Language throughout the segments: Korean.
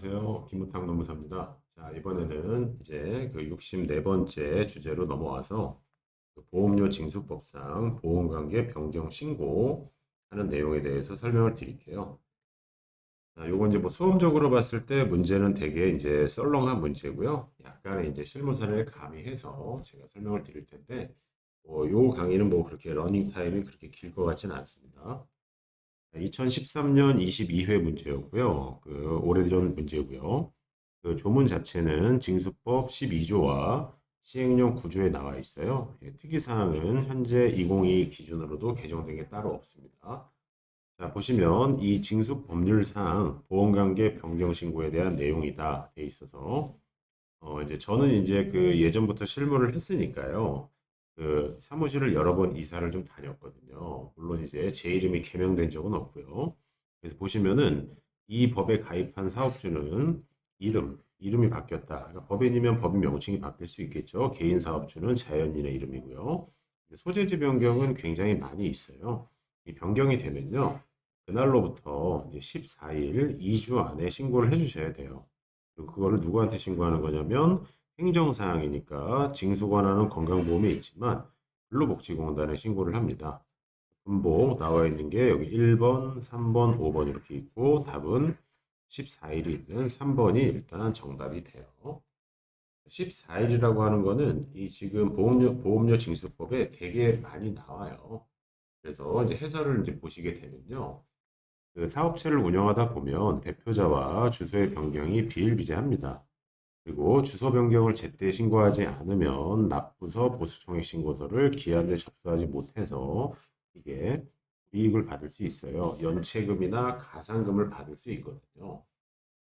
안녕하세요. 김우탁 노무사입니다. 자, 이번에는 이제 그 64번째 주제로 넘어와서 그 보험료 징수법상 보험관계 변경 신고 하는 내용에 대해서 설명을 드릴게요. 자, 요건 이제 뭐 수험적으로 봤을 때 문제는 되게 이제 썰렁한 문제고요. 약간의 이제 실무 사례를 가미해서 제가 설명을 드릴 텐데, 뭐, 요 강의는 뭐 그렇게 러닝 타임이 그렇게 길 것 같지는 않습니다. 2013년 22회 문제였고요. 그 오래전 문제고요. 그 조문 자체는 징수법 12조와 시행령 9조에 나와 있어요. 예, 특이사항은 현재 2022 기준으로도 개정된 게 따로 없습니다. 자, 보시면 이 징수 법률상 보험관계 변경 신고에 대한 내용이다 돼 있어서 어 이제 저는 이제 그 예전부터 실무를 했으니까요. 그 사무실을 여러 번 이사를 좀 다녔거든요. 물론 이제 제 이름이 개명된 적은 없고요. 그래서 보시면은 이 법에 가입한 사업주는 이름, 이름이 바뀌었다. 그러니까 법인이면 법인 명칭이 바뀔 수 있겠죠. 개인 사업주는 자연인의 이름이고요. 소재지 변경은 굉장히 많이 있어요. 이 변경이 되면요. 그날로부터 이제 14일, 2주 안에 신고를 해주셔야 돼요. 그리고 그거를 누구한테 신고하는 거냐면 행정사항이니까 징수관하는 건강보험에 있지만 근로복지공단에 신고를 합니다. 군복 나와 있는 게 여기 1번, 3번, 5번 이렇게 있고 답은 14일이 있는 3번이 일단 정답이 돼요. 14일이라고 하는 거는 이 지금 보험료, 보험료 징수법에 되게 많이 나와요. 그래서 이제 해설을 이제 보시게 되면요. 그 사업체를 운영하다 보면 대표자와 주소의 변경이 비일비재합니다. 그리고 주소 변경을 제때 신고하지 않으면 납부서 보수총액 신고서를 기한 내에 접수하지 못해서 이게 이익을 받을 수 있어요. 연체금이나 가산금을 받을 수 있거든요.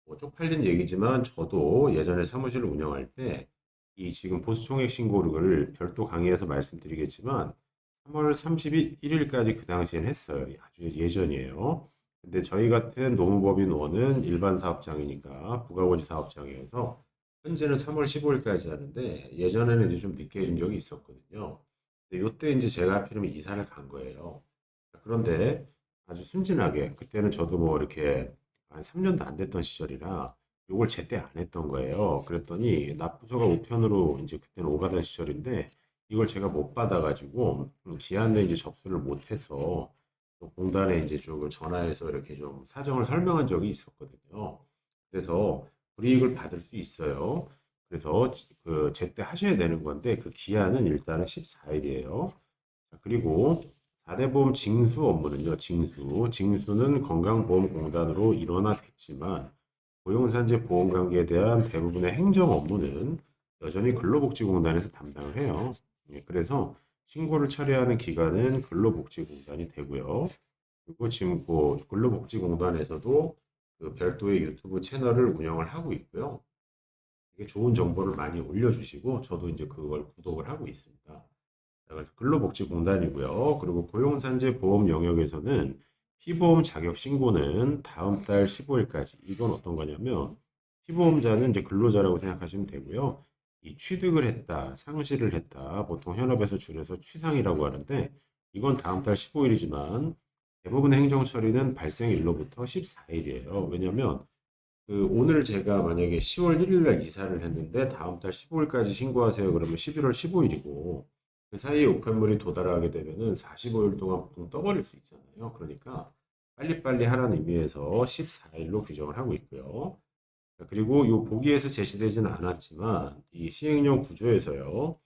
뭐 쪽팔린 얘기지만 저도 예전에 사무실을 운영할 때 이 지금 보수총액 신고를 별도 강의에서 말씀드리겠지만 3월 31일까지 그 당시엔 했어요. 아주 예전이에요. 근데 저희 같은 노무법인 원은 일반 사업장이니까 부가고지 사업장이어서 현재는 3월 15일까지 하는데 예전에는 이제 좀 늦게 해준 적이 있었거든요. 근데 요때 이제 제가 하필이면 이사를 간 거예요. 그런데 아주 순진하게 그때는 저도 뭐 이렇게 한 3년도 안 됐던 시절이라 요걸 제때 안 했던 거예요. 그랬더니 납부서가 우편으로 이제 그때는 오가던 시절인데 이걸 제가 못 받아가지고 기한 내에 이제 접수를 못해서 또 공단에 이제 좀 전화해서 이렇게 좀 사정을 설명한 적이 있었거든요. 그래서 불이익을 받을 수 있어요. 그래서 그 제때 하셔야 되는 건데 그 기한은 일단은 14일이에요. 그리고 4대 보험 징수 업무는요. 징수. 징수는 건강보험공단으로 일원화 됐지만 고용산재 보험관계에 대한 대부분의 행정 업무는 여전히 근로복지공단에서 담당을 해요. 예, 그래서 신고를 처리하는 기관은 근로복지공단이 되고요. 그리고 지금 그 근로복지공단에서도 그 별도의 유튜브 채널을 운영을 하고 있고요. 되게 좋은 정보를 많이 올려주시고 저도 이제 그걸 구독을 하고 있습니다. 그래서 근로복지공단이고요. 그리고 고용산재 보험 영역에서는 피보험 자격 신고는 다음 달 15일까지. 이건 어떤 거냐면 피보험자는 이제 근로자라고 생각하시면 되고요. 이 취득을 했다, 상실을 했다, 보통 현업에서 줄여서 취상이라고 하는데 이건 다음 달 15일이지만 대부분의 행정 처리는 발생일로부터 14일이에요. 왜냐면 그 오늘 제가 만약에 10월 1일 날 이사를 했는데 다음 달 15일까지 신고하세요. 그러면 11월 15일이고 그 사이에 우편물이 도달하게 되면은 45일 동안 보통 떠버릴 수 있잖아요. 그러니까 빨리빨리 하라는 의미에서 14일로 규정을 하고 있고요. 그리고 이 보기에서 제시되지는 않았지만 이 시행령 구조에서요.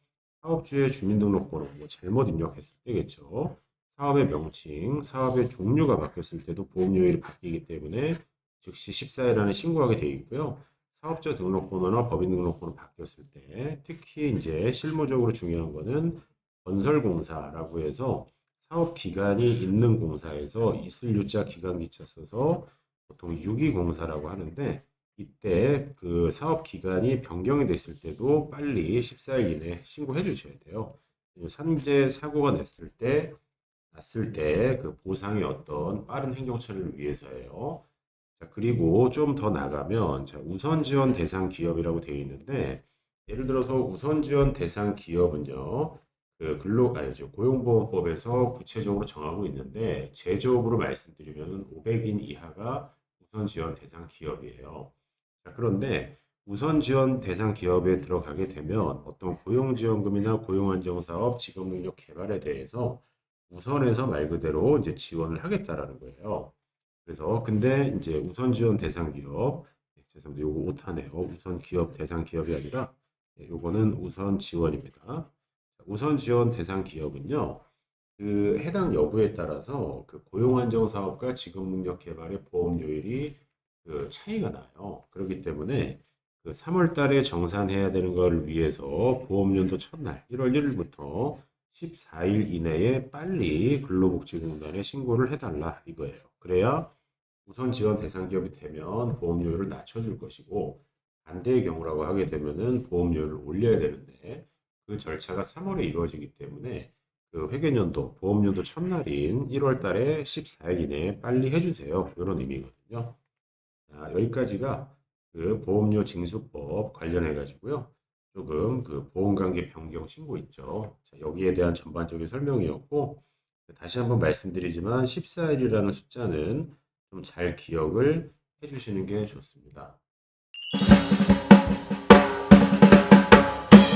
사업주의 주민등록번호 뭐 잘못 입력했을 때겠죠. 사업의 명칭, 사업의 종류가 바뀌었을 때도 보험료율이 바뀌기 때문에 즉시 14일 안에 신고하게 되어 있고요. 사업자 등록번호나 법인 등록번호 바뀌었을 때 특히 이제 실무적으로 중요한 거는 건설공사라고 해서 사업 기간이 있는 공사에서 있을 유자 기간 기차 써서 보통 유기공사라고 하는데 이때 그 사업 기간이 변경이 됐을 때도 빨리 14일 이내 신고해 주셔야 돼요. 산재 사고가 났을 때 났을 때 그 보상의 어떤 빠른 행정 처리를 위해서예요. 자, 그리고 좀 더 나가면 자, 우선 지원 대상 기업이라고 되어 있는데 예를 들어서 우선 지원 대상 기업은요. 그 근로 아니죠. 고용보험법에서 구체적으로 정하고 있는데 제조업으로 말씀드리면 500인 이하가 우선 지원 대상 기업이에요. 자, 그런데 우선 지원 대상 기업에 들어가게 되면 어떤 고용지원금이나 고용안정사업 직업능력 개발에 대해서 우선해서 말 그대로 이제 지원을 하겠다라는 거예요. 그래서 근데 이제 우선 지원 대상 기업 네, 죄송합니다. 요거 오타네요. 우선 기업 대상 기업이 아니라 예, 요거는 우선 지원입니다. 자, 우선 지원 대상 기업은요. 그 해당 여부에 따라서 그 고용 안정 사업과 직업 능력 개발의 보험료율이 그 차이가 나요. 그렇기 때문에 그 3월 달에 정산해야 되는 걸 위해서 보험연도 첫날 1월 1일부터 14일 이내에 빨리 근로복지공단에 신고를 해달라 이거예요. 그래야 우선 지원 대상 기업이 되면 보험료율을 낮춰줄 것이고 반대의 경우라고 하게 되면은 보험료율을 올려야 되는데 그 절차가 3월에 이루어지기 때문에 그 회계연도 보험연도 첫날인 1월 달에 14일 이내에 빨리 해주세요. 이런 의미거든요. 자, 여기까지가 그 보험료 징수법 관련해 가지고요. 조금 그 보험관계 변경 신고 있죠. 자, 여기에 대한 전반적인 설명이었고 다시 한번 말씀드리지만 14일이라는 숫자는 좀 잘 기억을 해 주시는 게 좋습니다.